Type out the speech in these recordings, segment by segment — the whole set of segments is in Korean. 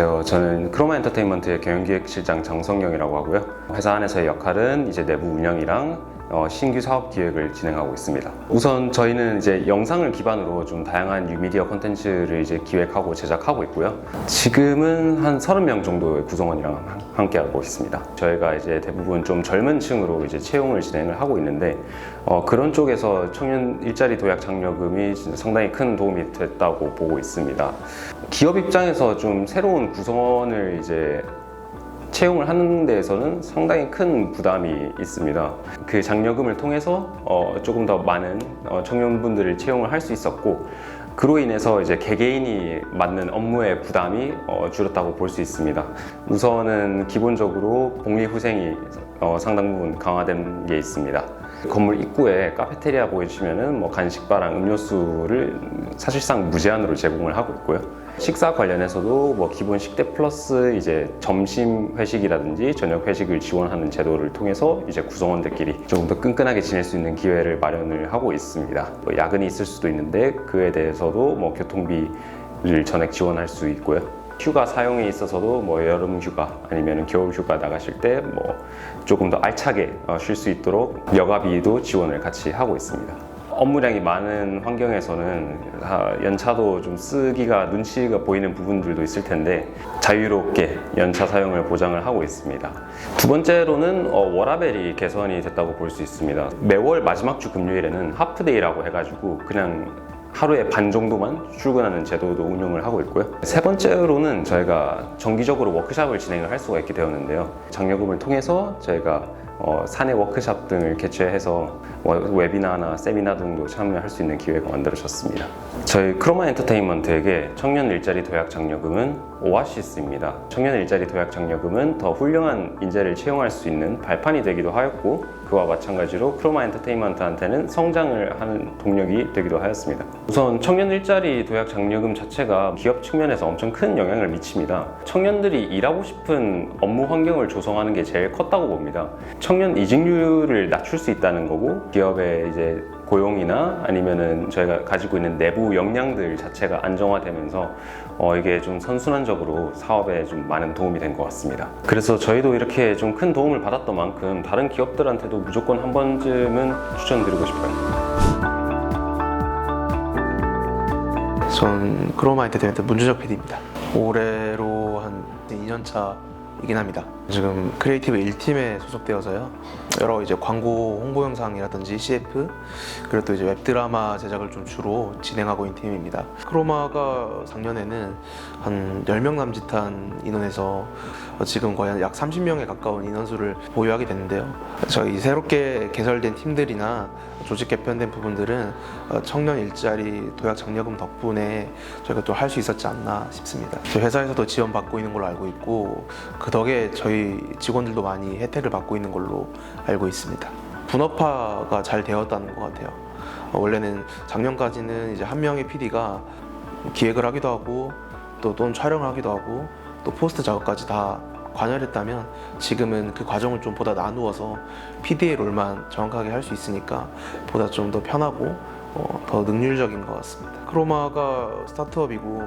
어, 저는 크로마 엔터테인먼트의 경영기획실장 장성영이라고 하고요. 회사 안에서의 역할은 이제 내부 운영이랑 어, 신규 사업 기획을 진행하고 있습니다. 우선 저희는 이제 영상을 기반으로 좀 다양한 뉴미디어 콘텐츠를 이제 기획하고 제작하고 있고요. 지금은 한 30명 정도의 구성원이랑 한- 함께 하고 있습니다. 저희가 이제 대부분 좀 젊은 층으로 이제 채용을 진행을 하고 있는데 어, 그런 쪽에서 청년 일자리 도약 장려금이 상당히 큰 도움이 됐다고 보고 있습니다. 기업 입장에서 좀 새로운 구성원을 이제 채용을 하는 데에서는 상당히 큰 부담이 있습니다. 그 장려금을 통해서 어, 조금 더 많은 어, 청년분들을 채용을 할 수 있었고 그로 인해서 이제 개개인이 맡는 업무의 부담이 어, 줄었다고 볼 수 있습니다. 우선은 기본적으로 복리후생이 어, 상당 부분 강화된 게 있습니다. 건물 입구에 카페테리아 보여주시면은 뭐 간식바랑 음료수를 사실상 무제한으로 제공을 하고 있고요. 식사 관련해서도 뭐 기본 식대 플러스 이제 점심 회식이라든지 저녁 회식을 지원하는 제도를 통해서 이제 구성원들끼리 조금 더 끈끈하게 지낼 수 있는 기회를 마련을 하고 있습니다. 뭐 야근이 있을 수도 있는데 그에 대해서도 뭐 교통비를 전액 지원할 수 있고요. 휴가 사용에 있어서도 뭐 여름 휴가 아니면 겨울 휴가 나가실 때 뭐 조금 더 알차게 어, 쉴수 있도록 여가비도 지원을 같이 하고 있습니다. 업무량이 많은 환경에서는 아, 연차도 좀 쓰기가 눈치가 보이는 부분들도 있을 텐데 자유롭게 연차 사용을 보장을 하고 있습니다. 두 번째로는 어, 워라벨이 개선이 됐다고 볼 수 있습니다. 매월 마지막 주 금요일에는 하프데이라고 해가지고 그냥 하루에 반 정도만 출근하는 제도도 운영을 하고 있고요. 세 번째로는 저희가 정기적으로 워크샵을 진행을 할 수가 있게 되었는데요. 장려금을 통해서 저희가 어, 사내 워크샵 등을 개최해서 워- 웨비나나 세미나 등도 참여할 수 있는 기회가 만들어졌습니다. 저희 크로마 엔터테인먼트에게 청년 일자리 도약 장려금은 오아시스입니다. 청년 일자리 도약 장려금은 더 훌륭한 인재를 채용할 수 있는 발판이 되기도 하였고 그와 마찬가지로 크로마 엔터테인먼트한테는 성장을 하는 동력이 되기도 하였습니다. 우선 청년 일자리 도약 장려금 자체가 기업 측면에서 엄청 큰 영향을 미칩니다. 청년들이 일하고 싶은 업무 환경을 조성하는 게 제일 컸다고 봅니다. 청년 이직률을 낮출 수 있다는 거고 기업의 이제 고용이나 아니면은 저희가 가지고 있는 내부 역량들 자체가 안정화되면서 어, 이게 좀 선순환적으로 사업에 좀 많은 도움이 된 것 같습니다. 그래서 저희도 이렇게 좀 큰 도움을 받았던 만큼 다른 기업들한테도 무조건 한 번쯤은 추천드리고 싶어요. 전 크로마 엔터테인먼트 문준혁 PD입니다. 올해로 한 2년 차이긴 합니다. 지금 크리에이티브 1팀에 소속되어서요. 여러 이제 광고 홍보 영상이라든지 CF 그리고 또 이제 웹드라마 제작을 좀 주로 진행하고 있는 팀입니다. 크로마가 작년에는 한 10명 남짓한 인원에서 지금 거의 약 30명에 가까운 인원수를 보유하게 됐는데요. 저희 새롭게 개설된 팀들이나 조직 개편된 부분들은 어, 청년 일자리 도약 장려금 덕분에 저희가 또 할 수 있었지 않나 싶습니다. 저희 회사에서도 지원받고 있는 걸로 알고 있고 그 덕에 저희 직원들도 많이 혜택을 받고 있는 걸로 알고 있습니다. 분업화가 잘 되었다는 것 같아요. 어, 원래는 작년까지는 이제 한 명의 PD가 기획을 하기도 하고 또 또는 촬영을 하기도 하고 또 포스트 작업까지 다 관여를 했다면 지금은 그 과정을 좀 보다 나누어서 PD의 롤만 정확하게 할 수 있으니까 보다 좀 더 편하고 어, 더 능률적인 것 같습니다. 크로마가 스타트업이고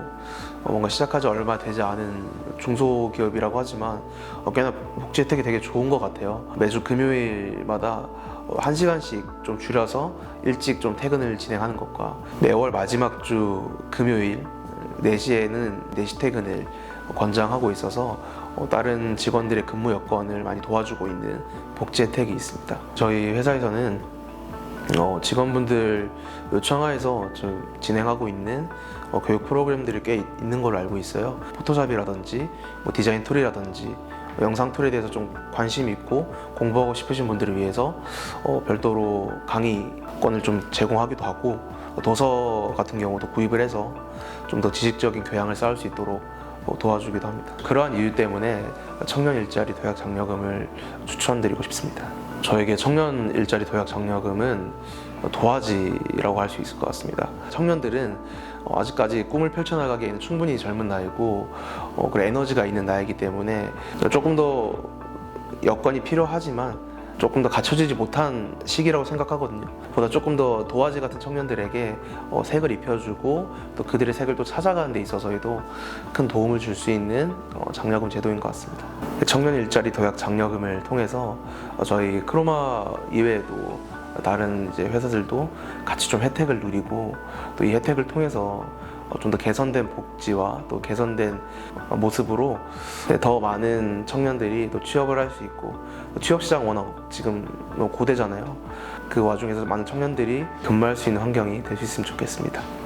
어, 뭔가 시작한 지 얼마 되지 않은 중소기업이라고 하지만 어, 꽤나 복지 혜택이 되게 좋은 것 같아요. 매주 금요일마다 어, 한 시간씩 좀 줄여서 일찍 좀 퇴근을 진행하는 것과 매월 마지막 주 금요일 4시에는 4시 퇴근을 권장하고 있어서 어, 다른 직원들의 근무 여건을 많이 도와주고 있는 복지 혜택이 있습니다. 저희 회사에서는 어, 직원분들 요청하에서 좀 진행하고 있는 어, 교육 프로그램들이 꽤 있- 있는 걸로 알고 있어요. 포토샵이라든지 뭐 디자인 툴이라든지 뭐 영상 툴에 대해서 좀 관심 있고 공부하고 싶으신 분들을 위해서 어, 별도로 강의권을 좀 제공하기도 하고 어, 도서 같은 경우도 구입을 해서 좀 더 지식적인 교양을 쌓을 수 있도록 어, 도와주기도 합니다. 그러한 이유 때문에 청년 일자리 도약 장려금을 추천드리고 싶습니다. 저에게 청년 일자리 도약 장려금은 도화지라고 할 수 있을 것 같습니다. 청년들은 어, 아직까지 꿈을 펼쳐나가기에는 충분히 젊은 나이고 어, 그리고 에너지가 있는 나이기 때문에 조금 더 여건이 필요하지만 조금 더 갖춰지지 못한 시기라고 생각하거든요. 보다 조금 더 도화지 같은 청년들에게 어, 색을 입혀주고 또 그들의 색을 또 찾아가는 데 있어서에도 큰 도움을 줄 수 있는 어, 장려금 제도인 것 같습니다. 청년 일자리 도약 장려금을 통해서 어, 저희 크로마 이외에도 다른 이제 회사들도 같이 좀 혜택을 누리고 또 이 혜택을 통해서 어, 좀 더 개선된 복지와 또 개선된 어, 모습으로 더 많은 청년들이 또 취업을 할 수 있고 또 취업 시장 워낙 지금 고대잖아요. 그 와중에서 많은 청년들이 근무할 수 있는 환경이 될 수 있으면 좋겠습니다.